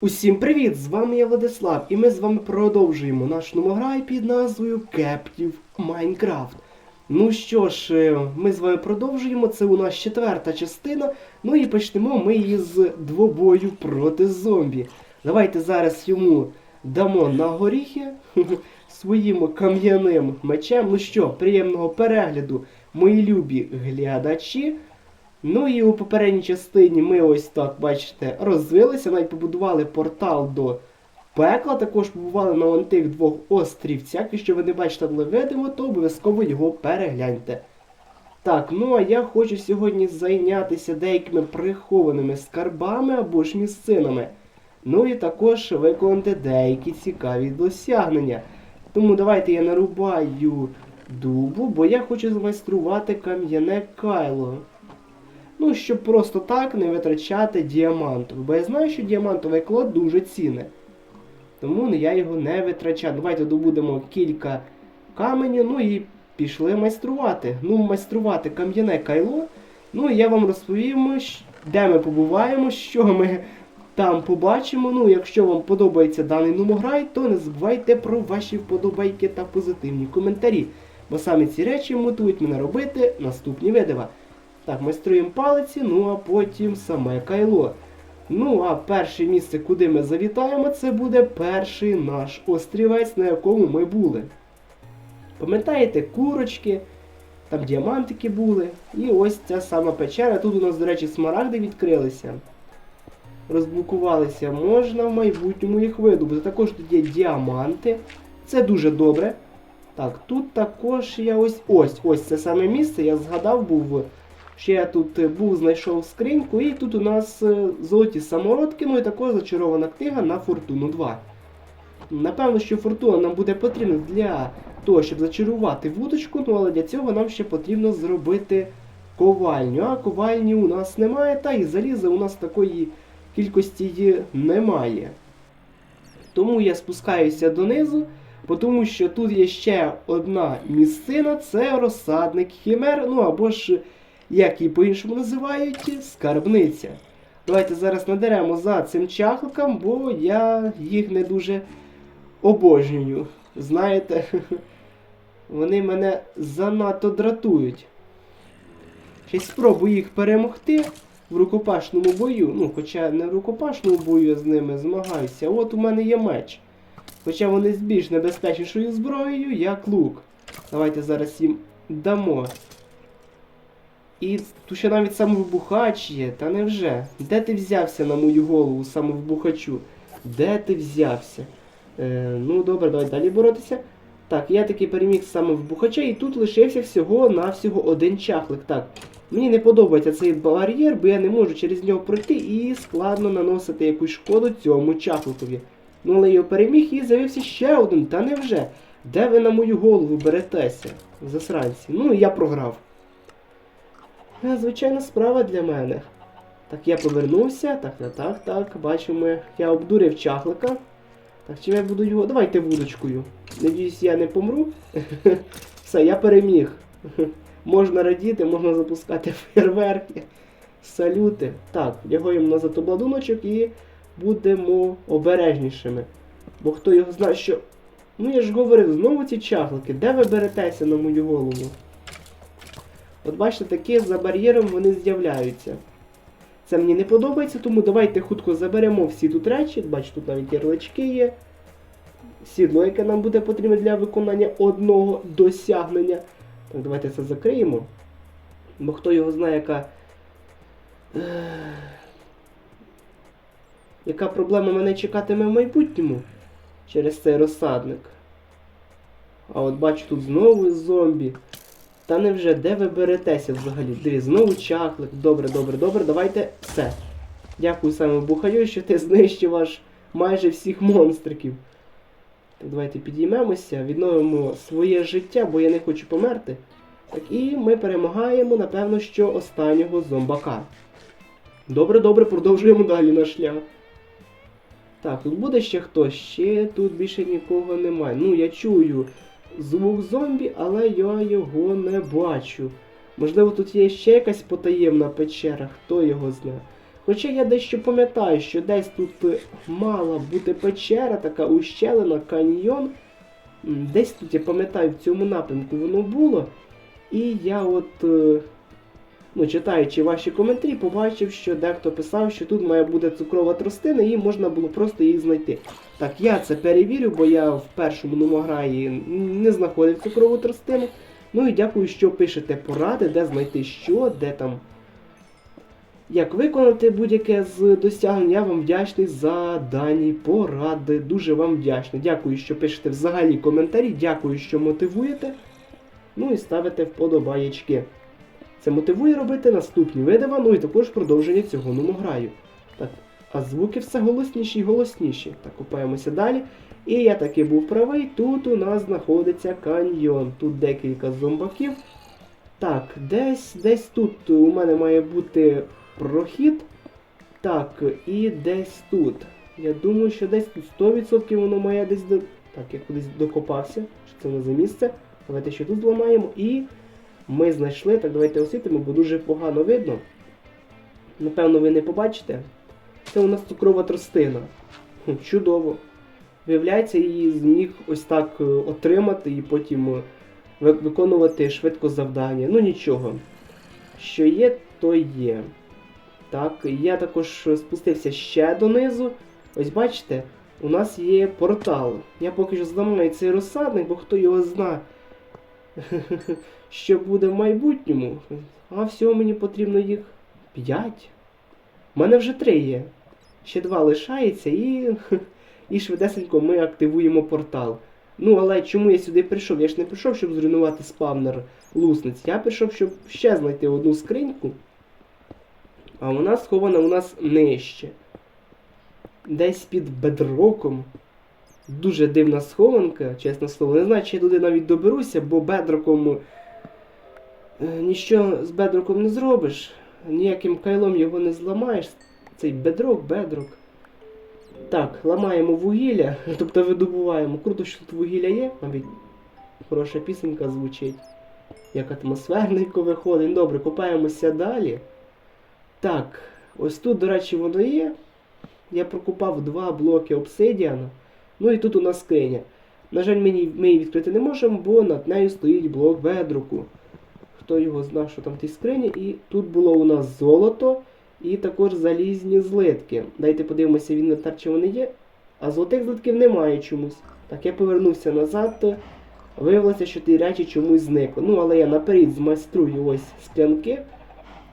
Усім привіт! З вами я Владислав, і ми з вами продовжуємо наш номограй під назвою Captive Minecraft. Ну що ж, е, ми з вами продовжуємо. Це у нас четверта частина. Ну і почнемо ми із двобою проти зомбі. Давайте зараз йому дамо на горіхи своїм кам'яним мечем. Ну що, приємного перегляду, мої любі глядачі. Ну і у попередній частині ми ось так, бачите, розвилися, навіть побудували портал до пекла, також побували на тих двох острівцях. Якщо ви не бачите видимо, то обов'язково його перегляньте. Так, ну а я хочу сьогодні зайнятися деякими прихованими скарбами або ж місцинами. Ну і також виконати деякі цікаві досягнення. Тому давайте я нарубаю дубу, бо я хочу змайструвати кам'яне кайло. Ну, щоб просто так не витрачати діамантове. Бо я знаю, що діамантовий клод дуже цінне. Тому я його не витрачаю. Давайте добудемо кілька каменів, ну і пішли майструвати. Ну, майструвати кам'яне кайло. Ну і я вам розповім, де ми побуваємо, що ми там побачимо. Ну, якщо вам подобається даний номограй, то не забувайте про ваші вподобайки та позитивні коментарі. Бо саме ці речі мотивують мене робити наступні відео. Так, майструємо палиці, ну а потім саме кайло. Ну, а перше місце, куди ми завітаємо, це буде перший наш острівець, на якому ми були. Пам'ятаєте, курочки, там діамантики були. І ось ця сама печера. Тут у нас, до речі, смарагди відкрилися. Розблокувалися. Можна в майбутньому їх видобути. Також тут є діаманти. Це дуже добре. Так, тут також я ось ось ось це саме місце. Я згадав, був, що я тут е, був, знайшов скриньку, і тут у нас е, золоті самородки, ну і також зачарована книга на Фортуну 2. Напевно, що фортуна нам буде потрібна для того, щоб зачарувати вудочку, ну але для цього нам ще потрібно зробити ковальню. А ковальні у нас немає, та і заліза у нас такої кількості немає. Тому я спускаюся донизу, тому що тут є ще одна місцина, це розсадник хімер, ну або ж, як її по-іншому називають, скарбниця. Давайте зараз надеремо за цим чахликом, бо я їх не дуже обожнюю. Знаєте, вони мене занадто дратують. Ще спробую їх перемогти в рукопашному бою. Ну, хоча не в рукопашному бою я з ними змагаюся. От у мене є меч. Хоча вони з більш небезпечнішою зброєю, як лук. Давайте зараз їм дамо. І тут ще навіть самовибухач є, та невже? Де ти взявся на мою голову, самовибухачу? Де ти взявся? Е, ну добре, давай далі боротися. Так, я таки переміг в і тут лишився всього-навсього один чахлик. Так, мені не подобається цей бар'єр, бо я не можу через нього пройти і складно наносити якусь шкоду цьому чахликові. Ну, але його переміг і з'явився ще один, та невже? Де ви на мою голову беретеся? Засранці. Ну, я програв. Е, Звичайна справа для мене. Так, я повернувся. Так, так, так, так. Бачимо, я обдурив чахлика. Так, чим я буду його. Давайте вудочкою. Надіюсь, я не помру. Все, я переміг. Можна радіти, можна запускати фейерверки, салюти. Так, лягуємо назад обладуночок і будемо обережнішими. Бо хто його знає, що. Ну я ж говорив, знову ці чахлики. Де ви беретеся на мою голову? От бачите, такі за бар'єром вони з'являються. Це мені не подобається, тому давайте хутко заберемо всі тут речі. Бачите, тут навіть ярлички є. Сідло, яке нам буде потрібно для виконання одного досягнення. Так, давайте це закриємо. Бо хто його знає, яка. Яка проблема мене чекатиме в майбутньому через цей розсадник. А от бачу тут знову зомбі. Та невже, де ви беретеся взагалі? Диві, знову чаклик. Добре, добре, добре, давайте все. Дякую саме Бухаю, що ти знищив аж майже всіх монстриків. Так, давайте підіймемося, відновимо своє життя, бо я не хочу померти. Так, і ми перемагаємо, напевно, що останнього зомбака. Добре, добре, продовжуємо далі наш шлях. Так, тут буде ще хтось, ще тут більше нікого немає. Ну, я чую звук зомбі, але я його не бачу. Можливо, тут є ще якась потаємна печера, хто його знає. Хоча я дещо пам'ятаю, що десь тут мала бути печера, така ущелина, каньйон. Десь тут я пам'ятаю, в цьому напрямку воно було. І я от, е, ну, читаючи ваші коментарі, побачив, що дехто писав, що тут має бути цукрова тростина, і можна було просто її знайти. Так, я це перевірю, бо я в першому номограї не знаходив цукрову тростину. Ну і дякую, що пишете поради, де знайти що, де там. Як виконати будь-яке з досягнень, я вам вдячний за дані поради. Дуже вам вдячний. Дякую, що пишете взагалі коментарі, дякую, що мотивуєте. Ну і ставите вподобаєчки. Це мотивує робити наступні видива, ну і також продовження цього номограю. Так, а звуки все голосніші і голосніші. Так, купаємося далі. І я таки був правий, тут у нас знаходиться каньйон. Тут декілька зомбаків. Так, десь десь тут у мене має бути прохід. Так, і десь тут. Я думаю, що десь тут 100% воно має десь до. Так, я кудись докопався. Що це не за місце? Давайте ще тут зламаємо. І ми знайшли. Так, давайте освітимо, бо дуже погано видно. Напевно, ви не побачите. Це у нас цукрова тростина. Чудово. Виявляється, її зміг ось так е, отримати і потім е, виконувати швидко завдання. Ну нічого. Що є, то є. Так, я також спустився ще донизу. Ось бачите, у нас є портал. Я поки що зламаю цей розсадник, бо хто його зна, що буде в майбутньому. А всього мені потрібно їх 5. У мене вже 3 є. Ще 2 лишається і, і швидесенько ми активуємо портал. Ну, але чому я сюди прийшов? Я ж не прийшов, щоб зруйнувати спавнер лусниць. Я прийшов, щоб ще знайти одну скриньку. А вона схована у нас нижче. Десь під бедроком. Дуже дивна схованка, чесне слово. Не знаю, чи я туди навіть доберуся, бо бедроком е, ніщо з бедроком не зробиш. Ніяким кайлом його не зламаєш. Цей бедрок, бедрок. Так, ламаємо вугілля, тобто видобуваємо. Круто, що тут вугілля є, навіть хороша пісенька звучить. Як атмосферненько виходить. Добре, копаємося далі. Так, ось тут, до речі, воно є. Я прокопав два блоки обсидіана. Ну і тут у нас скриня. На жаль, ми її відкрити не можемо, бо над нею стоїть блок бедруку. Хто його знав, що там в тій скрині. І тут було у нас золото і також залізні злитки. Дайте подивимося в інвентар, чи вони є. А золотих злитків немає чомусь. Так, я повернувся назад. то Виявилося, що ті речі чомусь зникли. Ну, але я наперед змайструю ось склянки.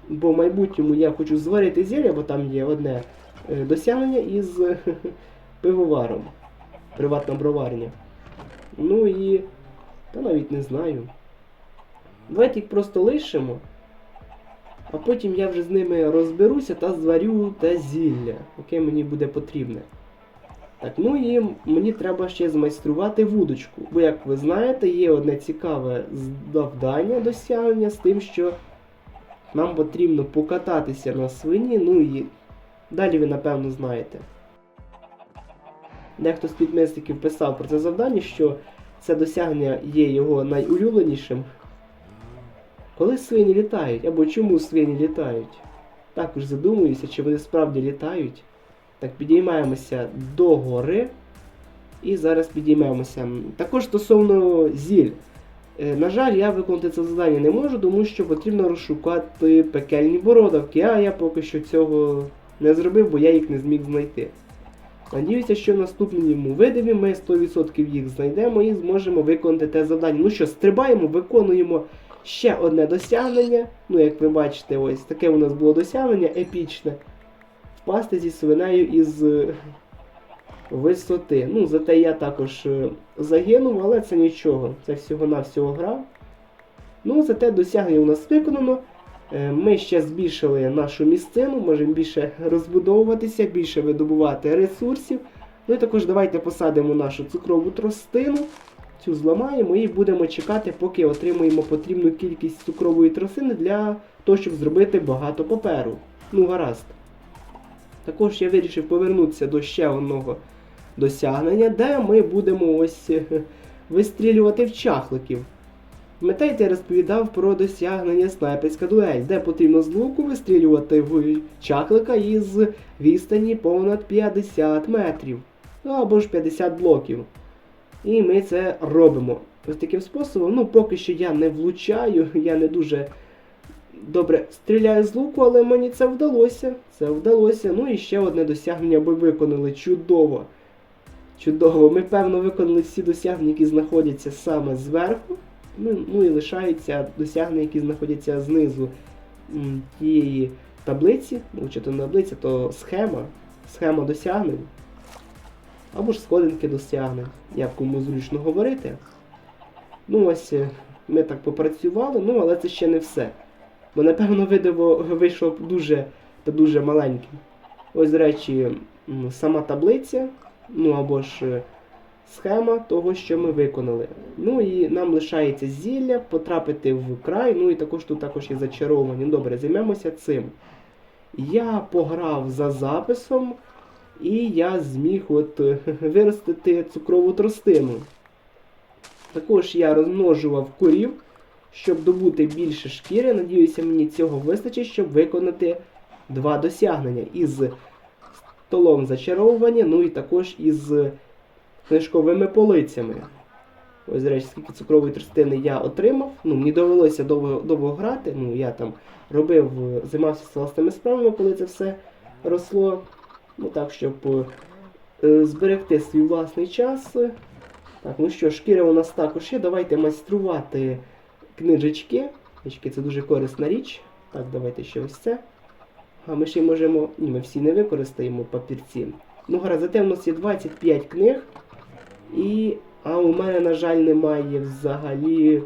Бо в майбутньому я хочу зварити зілля, бо там є одне е, досягнення із пивоваром. Приватна броварня. Ну і. Та навіть не знаю. Давайте їх просто лишимо. А потім я вже з ними розберуся та зварю те зілля, яке мені буде потрібне. Так, ну і мені треба ще змайструвати вудочку. Бо, як ви знаєте, є одне цікаве завдання досягнення з тим, що нам потрібно покататися на свині, ну і далі ви напевно знаєте. Дехто з підмисників писав про це завдання, що це досягнення є його найулюбленішим. Коли свині літають, або чому свині літають? Також задумуюся, чи вони справді літають. Так, підіймаємося до гори. І зараз підіймемося. Також стосовно зіль. Е, На жаль, я виконати це завдання не можу, тому що потрібно розшукати пекельні бородавки, а я поки що цього не зробив, бо я їх не зміг знайти. Надіюся, що в наступному видиві ми 100% їх знайдемо і зможемо виконати те завдання. Ну що, стрибаємо, виконуємо ще одне досягнення. Ну, як ви бачите, ось таке у нас було досягнення епічне. Впасти зі свинею із е, висоти. Ну, зате я також е, загинув, але це нічого. Це всього-навсього гра. Ну, зате досягнення у нас виконано. Е, Ми ще збільшили нашу місцину, можемо більше розбудовуватися, більше видобувати ресурсів. Ну і також давайте посадимо нашу цукрову тростину, цю зламаємо і будемо чекати, поки отримаємо потрібну кількість цукрової тростини для того, щоб зробити багато паперу. Ну, гаразд. Також я вирішив повернутися до ще одного досягнення, де ми будемо ось е, вистрілювати в чахликів. Я розповідав про досягнення снайперська дуель, де потрібно з луку вистрілювати в чаклика із відстані понад 50 метрів. Ну або ж 50 блоків. І ми це робимо. Ось таким способом, ну поки що я не влучаю, я не дуже добре стріляю з луку, але мені це вдалося. Це вдалося. Ну і ще одне досягнення ми виконали. Чудово. Чудово. Ми, певно, виконали всі досягнення, які знаходяться саме зверху. Ну, ну і лишаються досягнення, які знаходяться знизу тієї таблиці. Чи то не таблиця, то схема. Схема досягнень. Або ж сходинки досягнень, як кому зручно говорити. Ну, ось е, ми так попрацювали, ну але це ще не все. Бо, напевно, відео вийшло дуже та дуже маленьким. Ось, до речі, сама таблиця, ну або ж е, схема того, що ми виконали. Ну і нам лишається зілля, потрапити в край, ну і також тут також є зачаровані. Добре, займемося цим. Я пограв за записом, і я зміг от виростити цукрову тростину. Також я розмножував курів, щоб добути більше шкіри. Надіюся, мені цього вистачить, щоб виконати два досягнення із столом зачаровування, ну і також із книжковими полицями. Ось, речі, скільки цукрової тростини я отримав. Ну, мені довелося довго, довго грати. Ну, я там робив, е, займався власними справами, коли це все росло. Ну так, щоб е, зберегти свій власний час. Так, ну що, шкіра у нас також є. Давайте майструвати книжечки. Книжки це дуже корисна річ. Так, давайте ще ось це. А ми ще й можемо. Ні, ми всі не використаємо папірці. Ну, гаразд, зате в нас є 25 книг. І. А у мене, на жаль, немає взагалі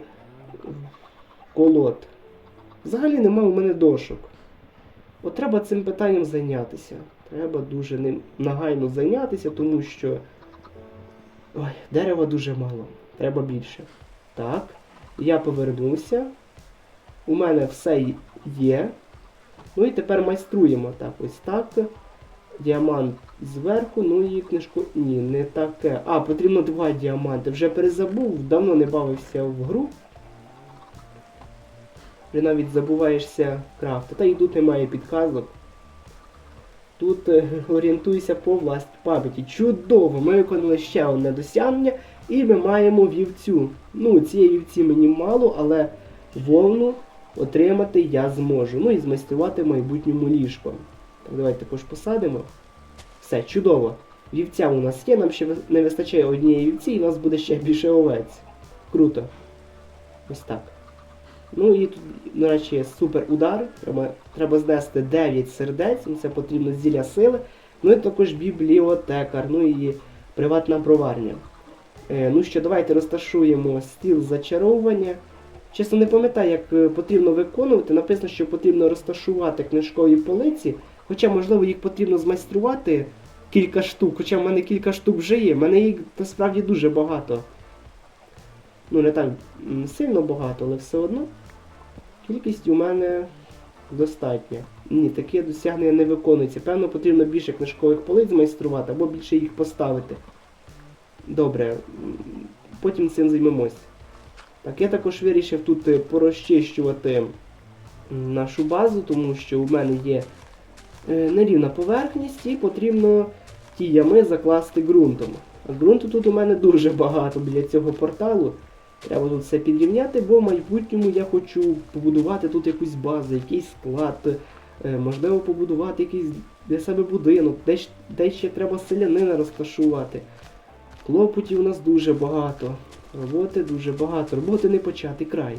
колод. Взагалі немає у мене дошок. От треба цим питанням зайнятися. Треба дуже ним нагайно зайнятися, тому що. Ой, дерева дуже мало. Треба більше. Так. Я повернувся. У мене все є. Ну і тепер майструємо так. Ось так. Діамант зверху, ну і книжку. Ні, не таке. А, потрібно два діаманти. Вже перезабув, давно не бавився в гру. Вже навіть забуваєшся крафти. Та і тут немає підказок. Тут е, орієнтуйся по власній пам'яті. Чудово! Ми виконали ще одне досягнення і ми маємо вівцю. Ну, цієї вівці мені мало, але вовну отримати я зможу. Ну і змайструвати в майбутньому ліжко. Давайте також посадимо. Все, чудово. Вівця у нас є, нам ще не вистачає однієї вівці, і у нас буде ще більше овець. Круто. Ось так. Ну і тут, до речі, супер удар. Треба, треба знести 9 сердець, це потрібно зілля сили. Ну і також бібліотекар, ну і приватна броварня. Е, ну що, давайте розташуємо стіл зачаровування. Чесно, не пам'ятаю, як е, потрібно виконувати. Написано, що потрібно розташувати книжкові полиці. Хоча, можливо, їх потрібно змайструвати кілька штук. Хоча в мене кілька штук вже є. В мене їх насправді дуже багато. Ну, не так сильно багато, але все одно. Кількість у мене достатня. Ні, таке досягнення не виконується. Певно, потрібно більше книжкових полиць змайструвати або більше їх поставити. Добре, потім цим займемось. Так, я також вирішив тут е, порозчищувати нашу базу, тому що у мене є нерівна поверхність і потрібно ті ями закласти ґрунтом. А ґрунту тут у мене дуже багато біля цього порталу. Треба тут все підрівняти, бо в майбутньому я хочу побудувати тут якусь базу, якийсь склад, е, можливо, побудувати якийсь для себе будинок, де, щ- де ще треба селянина розташувати. Клопотів у нас дуже багато. Роботи дуже багато. Роботи не почати край.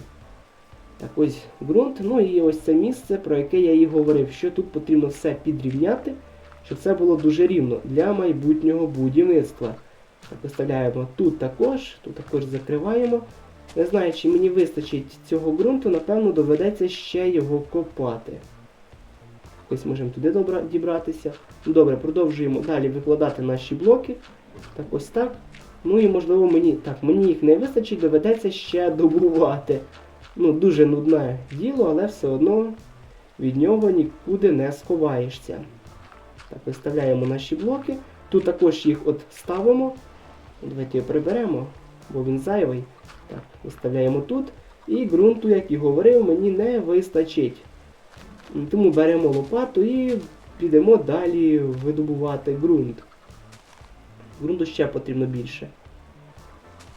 Так, ось ґрунт. Ну і ось це місце, про яке я і говорив, що тут потрібно все підрівняти, щоб це було дуже рівно для майбутнього будівництва. Так, виставляємо тут також, тут також закриваємо. Не знаю, чи мені вистачить цього ґрунту, напевно, доведеться ще його копати. Ось можемо туди добра- дібратися. Ну, Добре, продовжуємо далі викладати наші блоки. Так, ось так. Ну і можливо мені. Так, мені їх не вистачить, доведеться ще добувати. Ну, дуже нудне діло, але все одно від нього нікуди не сховаєшся. Так, виставляємо наші блоки. Тут також їх от ставимо. Давайте його приберемо, бо він зайвий. Так, виставляємо тут. І ґрунту, як і говорив, мені не вистачить. Тому беремо лопату і підемо далі видобувати ґрунт. Ґрунту ще потрібно більше.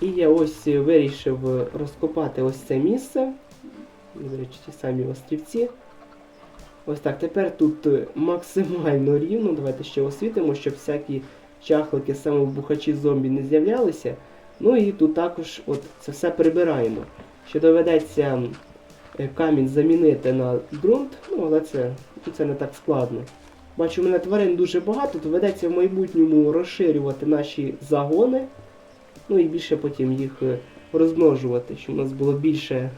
І я ось вирішив розкопати ось це місце. До речі, ті самі острівці. Ось так, тепер тут максимально рівно. Давайте ще освітимо, щоб всякі чахлики, самовбухачі зомбі не з'являлися. Ну і тут також от це все прибираємо. Ще доведеться е, камінь замінити на ґрунт, ну але це, ну, це не так складно. Бачу, у мене тварин дуже багато, доведеться в майбутньому розширювати наші загони. Ну і більше потім їх е, розмножувати, щоб у нас було більше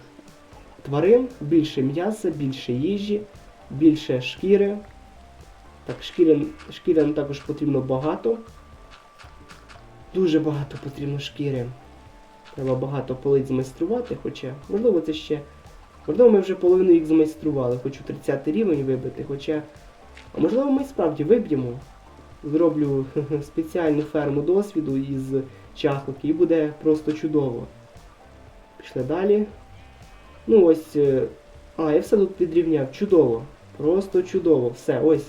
тварин, більше м'яса, більше їжі, більше шкіри. Так, шкіри нам також потрібно багато. Дуже багато потрібно шкіри. Треба багато полиць змайструвати, хоча, можливо, це ще. Можливо, ми вже половину їх змайстрували, хочу 30 рівень вибити, хоча. А можливо, ми справді виб'ємо. Зроблю спеціальну ферму досвіду із чахлики і буде просто чудово. Пішли далі. Ну ось. е, А, я все тут підрівняв. Чудово. Просто чудово. Все, ось.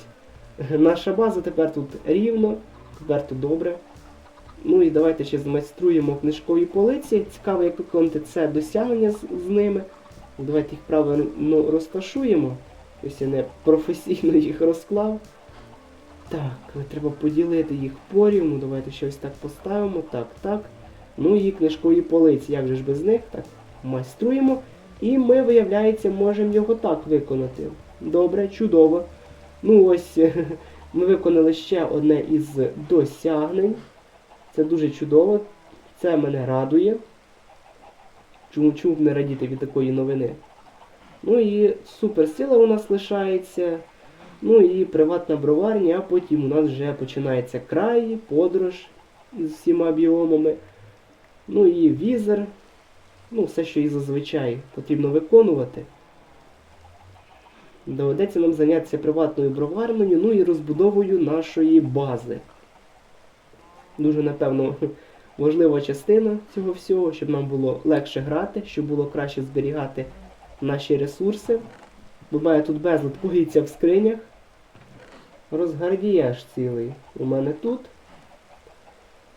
Наша база тепер тут рівно, тепер тут добре. Ну і давайте ще змайструємо книжкові полиці. Цікаво, як виконати це досягнення з, з ними. Давайте їх правильно розташуємо. Ось я не професійно їх розклав. Так, треба поділити їх порівну. Давайте ще ось так поставимо. Так, так. Ну і книжкові полиці. Як же ж без них? Так, майструємо. І ми, виявляється, можемо його так виконати. Добре, чудово. Ну ось ми виконали ще одне із досягнень. Це дуже чудово. Це мене радує. Чому, чому б не радіти від такої новини? Ну і суперсила у нас лишається. Ну і приватна броварня, а потім у нас вже починається край, подорож із всіма біомами. Ну і візер. Ну, все, що і зазвичай потрібно виконувати. Доведеться нам зайнятися приватною броварнею, ну і розбудовою нашої бази. Дуже, напевно, важлива частина цього всього, щоб нам було легше грати, щоб було краще зберігати наші ресурси. Буває тут безлад пугіться в скринях. Розгардіяж цілий у мене тут.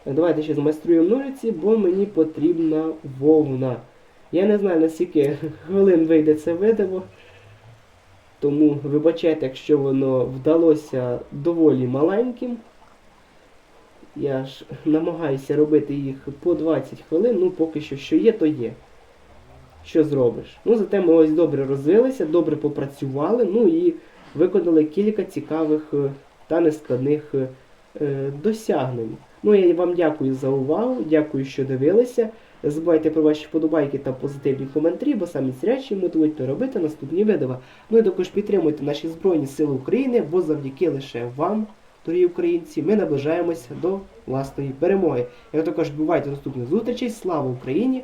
Давайте ще змайструємо ножиці, бо мені потрібна вовна. Я не знаю, наскільки хвилин вийде це видиво. Тому вибачайте, якщо воно вдалося доволі маленьким. Я ж намагаюся робити їх по 20 хвилин, ну поки що що є, то є. Що зробиш? Ну, зате ми ось добре розвилися, добре попрацювали, ну і виконали кілька цікавих е, та нескладних е, е, досягнень. Ну, я вам дякую за увагу, дякую, що дивилися. Не забувайте про ваші вподобайки та позитивні коментарі, бо самі зрячі мотивують робити наступні відео. Ну і також підтримуйте наші Збройні Сили України, бо завдяки лише вам, дорогі українці, ми наближаємося до власної перемоги. І також бувайте наступних зустрічей. Слава Україні!